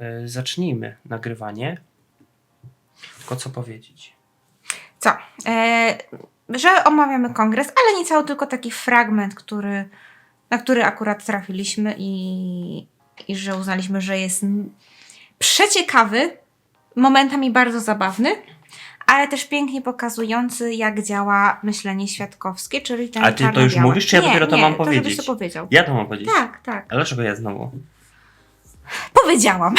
y, zacznijmy nagrywanie. Tylko co powiedzieć? Co? E, że omawiamy kongres, ale nie cały, tylko taki fragment, który, na który akurat trafiliśmy i, i że uznaliśmy, że jest przeciekawy, momentami bardzo zabawny, ale też pięknie pokazujący, jak działa myślenie świadkowskie, czyli ten A ty to już mówisz, czy ja nie, dopiero to nie, mam to żebyś powiedzieć? to powiedział. Ja to mam powiedzieć. Tak, tak. A dlaczego ja znowu? Powiedziałam.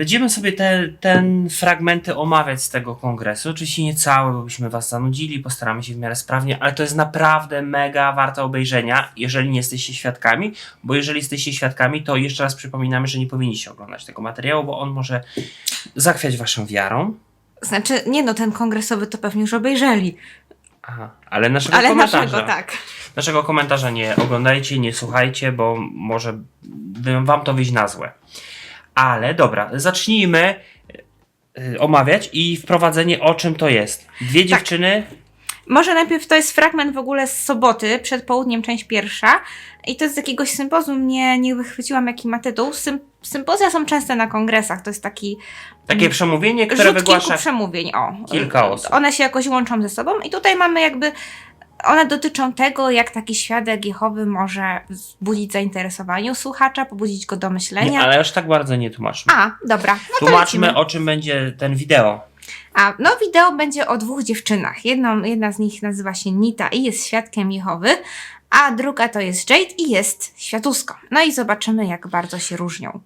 Będziemy sobie te ten fragmenty omawiać z tego kongresu. Oczywiście nie całe, bo byśmy was zanudzili, postaramy się w miarę sprawnie, ale to jest naprawdę mega warte obejrzenia, jeżeli nie jesteście świadkami, bo jeżeli jesteście świadkami, to jeszcze raz przypominamy, że nie powinniście oglądać tego materiału, bo on może zachwiać waszą wiarą. Znaczy, nie no, ten kongresowy to pewnie już obejrzeli. Aha, ale naszego Ale komentarza. naszego tak. Naszego komentarza nie oglądajcie, nie słuchajcie, bo może by wam to wyjść na złe. Ale dobra, zacznijmy y, omawiać i wprowadzenie o czym to jest. Dwie dziewczyny, Może najpierw to jest fragment w ogóle z soboty, przed południem, część pierwsza. I to jest z jakiegoś sympozjum, nie, nie wychwyciłam jaki ma tytuł. Sym, sympozja są częste na kongresach, to jest taki takie przemówienie, które rzut wygłasza kilku przemówień. O, kilka osób. One się jakoś łączą ze sobą i tutaj mamy jakby, one dotyczą tego, jak taki świadek Jehowy może wzbudzić zainteresowanie słuchacza, pobudzić go do myślenia. Nie, ale aż tak bardzo nie tłumaczmy. A, dobra, no Tłumaczmy o czym będzie ten wideo. A, no wideo będzie o dwóch dziewczynach. Jedną, jedna z nich nazywa się Nita i jest świadkiem Jehowy, a druga to jest Jade i jest światuską. No i zobaczymy, jak bardzo się różnią.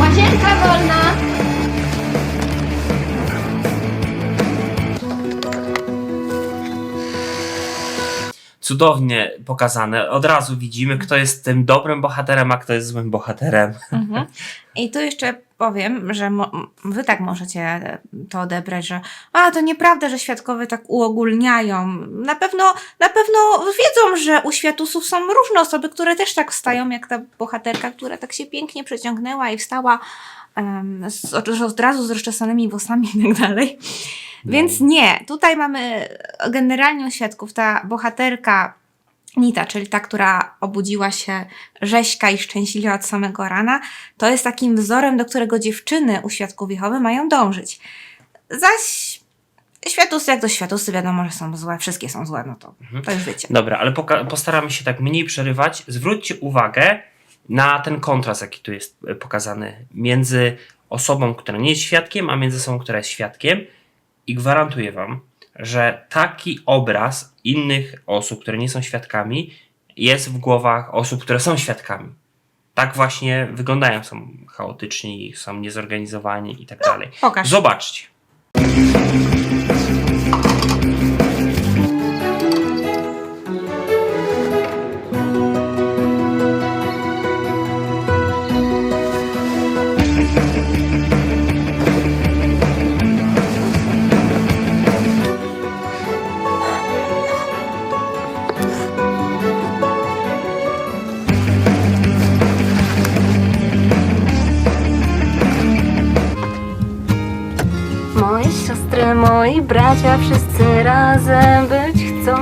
Łazienka wolna! Cudownie pokazane. Od razu widzimy, kto jest tym dobrym bohaterem, a kto jest złym bohaterem. Mhm. I tu jeszcze powiem, że wy tak możecie to odebrać, że a to nieprawda, że świadkowie tak uogólniają. Na pewno, na pewno wiedzą, że u światusów są różne osoby, które też tak wstają, jak ta bohaterka, która tak się pięknie przeciągnęła i wstała em, z, od, od razu z rozczesanymi włosami i tak dalej. Więc nie, tutaj mamy generalnie u świadków ta bohaterka Nita, czyli ta, która obudziła się rzeźka i szczęśliwa od samego rana, to jest takim wzorem, do którego dziewczyny u świadków Jehowy mają dążyć. Zaś światusy, jak to światusy, wiadomo, że są złe, wszystkie są złe, no to, to już wiecie. Dobra, ale postaramy się tak mniej przerywać. Zwróćcie uwagę na ten kontrast, jaki tu jest e, pokazany między osobą, która nie jest świadkiem, a między osobą, która jest świadkiem. I gwarantuję Wam, że taki obraz innych osób, które nie są świadkami, jest w głowach osób, które są świadkami. Tak właśnie wyglądają, są chaotyczni, są niezorganizowani i tak dalej. Pokaż. Zobaczcie. Moi bracia, wszyscy razem być chcą.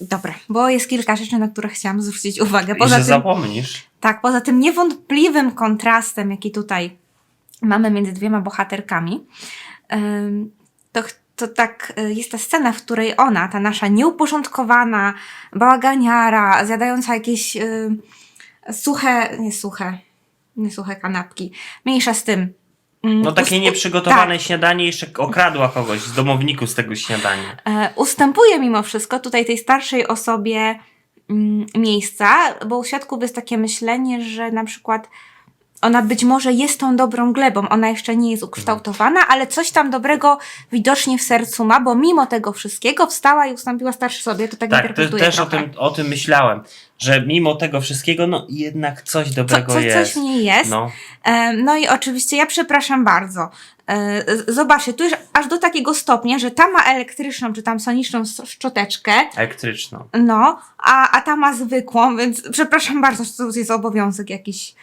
Dobra, bo jest kilka rzeczy, na które chciałam zwrócić uwagę. I Poza że tym, zapomnisz. Tak, poza tym niewątpliwym kontrastem, jaki tutaj mamy między dwiema bohaterkami, to, to tak y, jest ta scena, w której ona, ta nasza nieuporządkowana bałaganiara, zjadająca jakieś y, suche, nie suche, nie suche kanapki, mniejsza z tym. Ym, No takie nieprzygotowane tak. śniadanie jeszcze okradła kogoś z domowników z tego śniadania. e, ustępuje mimo wszystko tutaj tej starszej osobie mm, miejsca, bo u świadków jest takie myślenie, że na przykład ona być może jest tą dobrą glebą, ona jeszcze nie jest ukształtowana, ale coś tam dobrego widocznie w sercu ma, bo mimo tego wszystkiego wstała i ustąpiła starszy sobie, to tak, Tak, interpretuję też o tym, o tym myślałem, że mimo tego wszystkiego, no jednak coś Co, dobrego co, jest. coś w niej jest. No, E, No i oczywiście ja przepraszam bardzo. E, Zobaczcie, tu już aż do takiego stopnia, że ta ma elektryczną czy tam soniczną szczoteczkę, elektryczną. no, a, a ta ma zwykłą, więc przepraszam bardzo, że to jest obowiązek jakiś.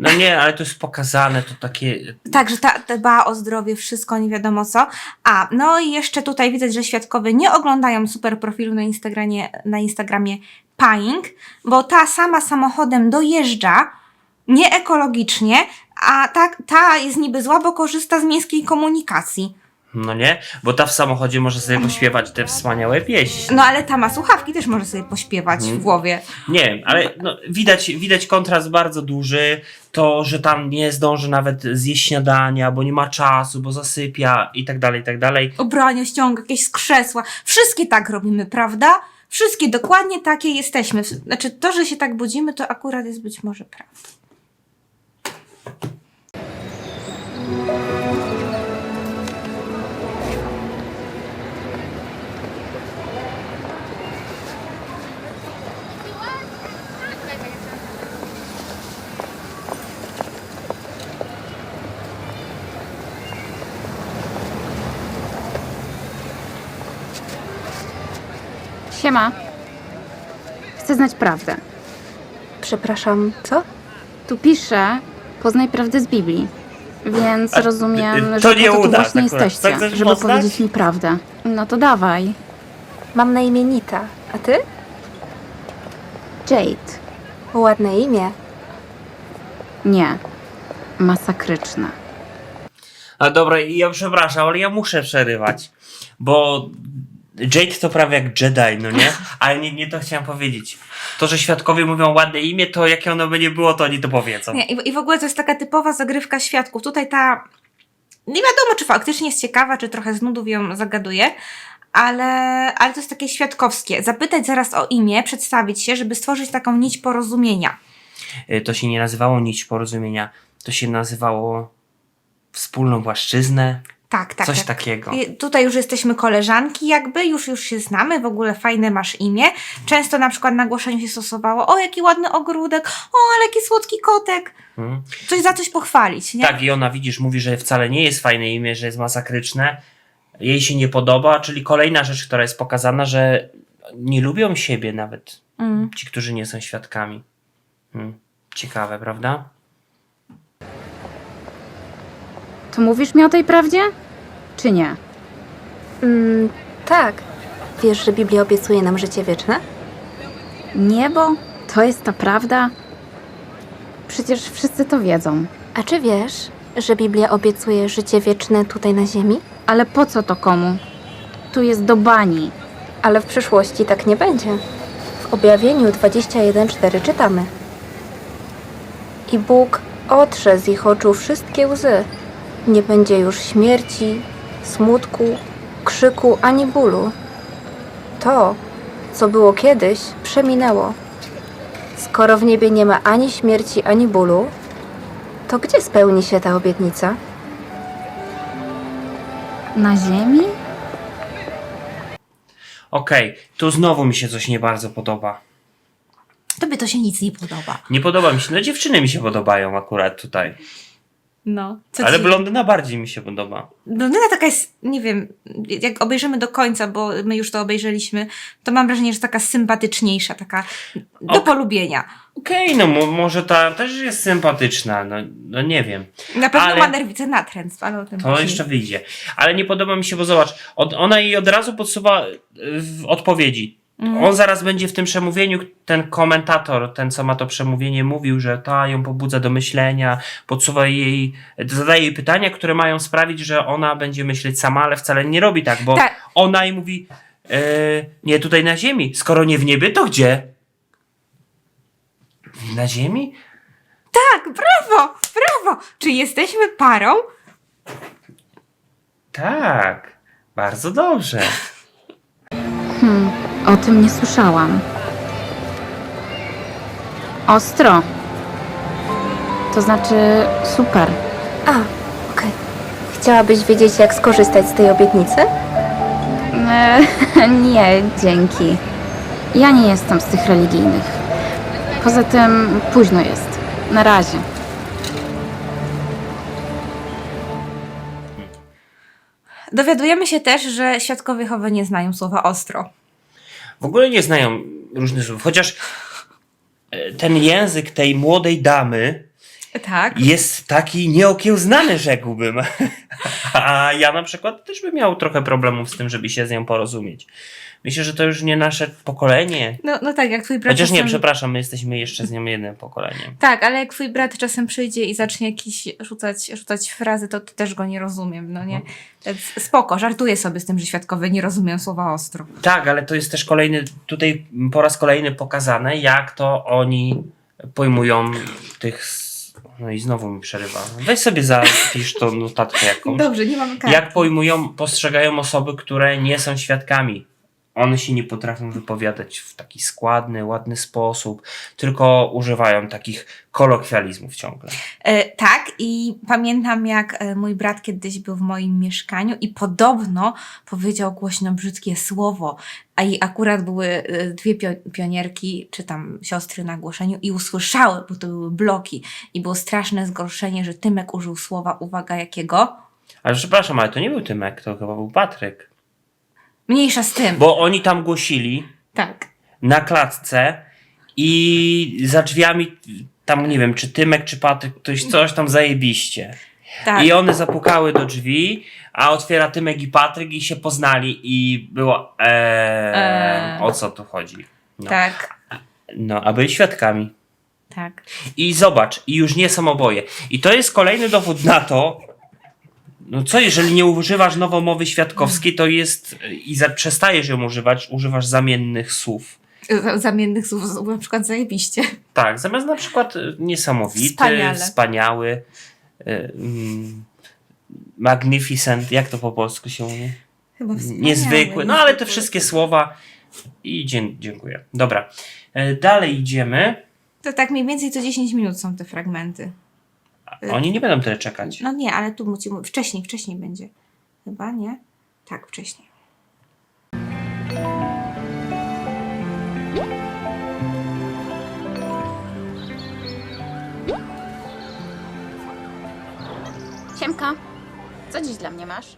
No nie, ale to jest pokazane, to takie... Także ta dba o zdrowie, wszystko, nie wiadomo co. A, no i jeszcze tutaj widać, że świadkowie nie oglądają super profilu na Instagramie, na Instagramie Paying, bo ta sama samochodem dojeżdża nieekologicznie, a ta, ta jest niby zła, bo korzysta z miejskiej komunikacji. No nie? Bo ta w samochodzie może sobie pośpiewać te wspaniałe pieśni. No ale ta ma słuchawki, też może sobie pośpiewać Mhm. w głowie. Nie ale no, widać, widać kontrast bardzo duży. To, że tam nie zdąży nawet zjeść śniadania, bo nie ma czasu, bo zasypia i tak dalej, i tak dalej. Ubrania ściąga, jakieś z krzesła. Wszystkie tak robimy, prawda? Wszystkie dokładnie takie jesteśmy. Znaczy to, że się tak budzimy, to akurat jest być może prawda. Siema. Chcę znać prawdę. Przepraszam, co? Tu pisze, poznaj prawdę z Biblii. Więc A, rozumiem, y, że to po nie to tu uda właśnie akurat. jesteście, chcesz żeby poznać? powiedzieć mi prawdę. No to dawaj. Mam na imię Nita, a ty? Jade. Ładne imię. Nie. Masakryczne. A dobra, i ja przepraszam, ale ja muszę przerywać. Bo Jade to prawie jak Jedi, no nie? Ale nie, nie to chciałem powiedzieć. To, że świadkowie mówią ładne imię, to jakie ono by nie było, to oni to powiedzą. Nie, i, I w ogóle to jest taka typowa zagrywka świadków. Tutaj ta. Nie wiadomo, czy faktycznie jest ciekawa, czy trochę z nudów ją zagaduje, ale, ale to jest takie świadkowskie. Zapytać zaraz o imię, przedstawić się, żeby stworzyć taką nić porozumienia. Y, To się nie nazywało nić porozumienia, to się nazywało wspólną płaszczyznę, Tak, tak. coś tak. takiego. I Tutaj już jesteśmy koleżanki, jakby, już, już się znamy, w ogóle fajne masz imię. Często na przykład na głoszeniu się stosowało, o jaki ładny ogródek, o ale jaki słodki kotek. Mhm. Coś za coś pochwalić, nie? Tak, i ona widzisz, mówi, że wcale nie jest fajne imię, że jest masakryczne. Jej się nie podoba, czyli kolejna rzecz, która jest pokazana, że nie lubią siebie nawet Mm. ci, którzy nie są świadkami. Hmm. Ciekawe, prawda? To mówisz mi o tej prawdzie? Czy nie? Mm, tak. Wiesz, że Biblia obiecuje nam życie wieczne? Niebo? To jest ta prawda? Przecież wszyscy to wiedzą. A czy wiesz, że Biblia obiecuje życie wieczne tutaj na ziemi? Ale po co to komu? Tu jest do bani. Ale w przyszłości tak nie będzie. W objawieniu 21.4 czytamy. I Bóg otrze z ich oczu wszystkie łzy. Nie będzie już śmierci, smutku, krzyku ani bólu. To, co było kiedyś, przeminęło. Skoro w niebie nie ma ani śmierci, ani bólu, to gdzie spełni się ta obietnica? Na ziemi? Okej, tu znowu mi się coś nie bardzo podoba. Tobie to się nic nie podoba. Nie podoba mi się, no dziewczyny mi się podobają akurat tutaj. No. Co Ale ci- blondyna bardziej mi się podoba. Blondyna taka jest, nie wiem, jak obejrzymy do końca, bo my już to obejrzeliśmy, to mam wrażenie, że taka sympatyczniejsza, taka do Ok. polubienia. Okej, no mo- może ta też jest sympatyczna, no, no nie wiem. Na pewno Ale- ma nerwice natręctw, ale o tym To później. jeszcze wyjdzie. Ale nie podoba mi się, bo zobacz, od, ona jej od razu podsuwa y, w odpowiedzi. Mhm. On zaraz będzie w tym przemówieniu, ten komentator, ten co ma to przemówienie, mówił, że ta ją pobudza do myślenia, podsuwa jej, zadaje jej pytania, które mają sprawić, że ona będzie myśleć sama, ale wcale nie robi tak, bo Tak. ona jej mówi, e, nie tutaj na ziemi, skoro nie w niebie, to gdzie? Na ziemi? Tak, brawo, brawo! Czy jesteśmy parą? Tak, bardzo dobrze. O tym nie słyszałam. Ostro. To znaczy super. A, okej. Chciałabyś wiedzieć, jak skorzystać z tej obietnicy? E, nie, dzięki. Ja nie jestem z tych religijnych. Poza tym późno jest. Na razie. Dowiadujemy się też, że świadkowie Jehowy nie znają słowa ostro. W ogóle nie znają różnych słów, chociaż e, ten język tej młodej damy Tak. jest taki nieokiełznany, rzekłbym. A ja na przykład też bym miał trochę problemów z tym, żeby się z nią porozumieć. Myślę, że to już nie nasze pokolenie. No, no tak, jak twój brat Chociaż nie, czasem... przepraszam, my jesteśmy jeszcze z nią jednym pokoleniem. Tak, ale jak twój brat czasem przyjdzie i zacznie jakieś rzucać, rzucać frazy, to, też go nie rozumiem, no nie? Więc spoko, żartuję sobie z tym, że świadkowie nie rozumieją słowa ostro. Tak, ale to jest też kolejny, tutaj po raz kolejny pokazane, jak to oni pojmują tych. No i znowu mi przerywa. Weź sobie zapisz tą notatkę jakąś. Dobrze, nie mamy karty. Jak pojmują, postrzegają osoby, które nie są świadkami. One się nie potrafią wypowiadać w taki składny, ładny sposób, tylko używają takich kolokwializmów ciągle. E, tak, i pamiętam, jak e, mój brat kiedyś był w moim mieszkaniu i podobno powiedział głośno brzydkie słowo, a i akurat były e, dwie pio- pionierki, czy tam siostry na głoszeniu i usłyszały, bo to były bloki i było straszne zgorszenie, że Tymek użył słowa, uwaga, jakiego? Ale przepraszam, ale to nie był Tymek, to chyba był Patryk. Mniejsza z tym. Bo oni tam głosili Tak. na klatce i za drzwiami tam nie wiem, czy Tymek, czy Patryk, ktoś coś tam zajebiście. Tak. I one zapukały do drzwi, a otwiera Tymek i Patryk i się poznali i było eee, Eee. o co tu chodzi. No. Tak, no, a byli świadkami. tak. I zobacz, i już nie są oboje. I to jest kolejny dowód na to, no co jeżeli nie używasz nowomowy świadkowskiej, to jest i za, przestajesz ją używać, używasz zamiennych słów. Zamiennych słów, na przykład zajebiście. Tak, zamiast na przykład y, niesamowity, Wspaniale. wspaniały, y, mm, magnificent, jak to po polsku się mówi? Chyba wspaniały, Niezwykły. No ale te wszystkie słowa i dzie- dziękuję. Dobra, E, dalej idziemy. To tak mniej więcej co 10 minut są te fragmenty. Oni nie będą tyle czekać. No nie, ale tu musimy. Wcześniej, wcześniej będzie. Chyba nie? Tak, wcześniej. Siemka, co dziś dla mnie masz?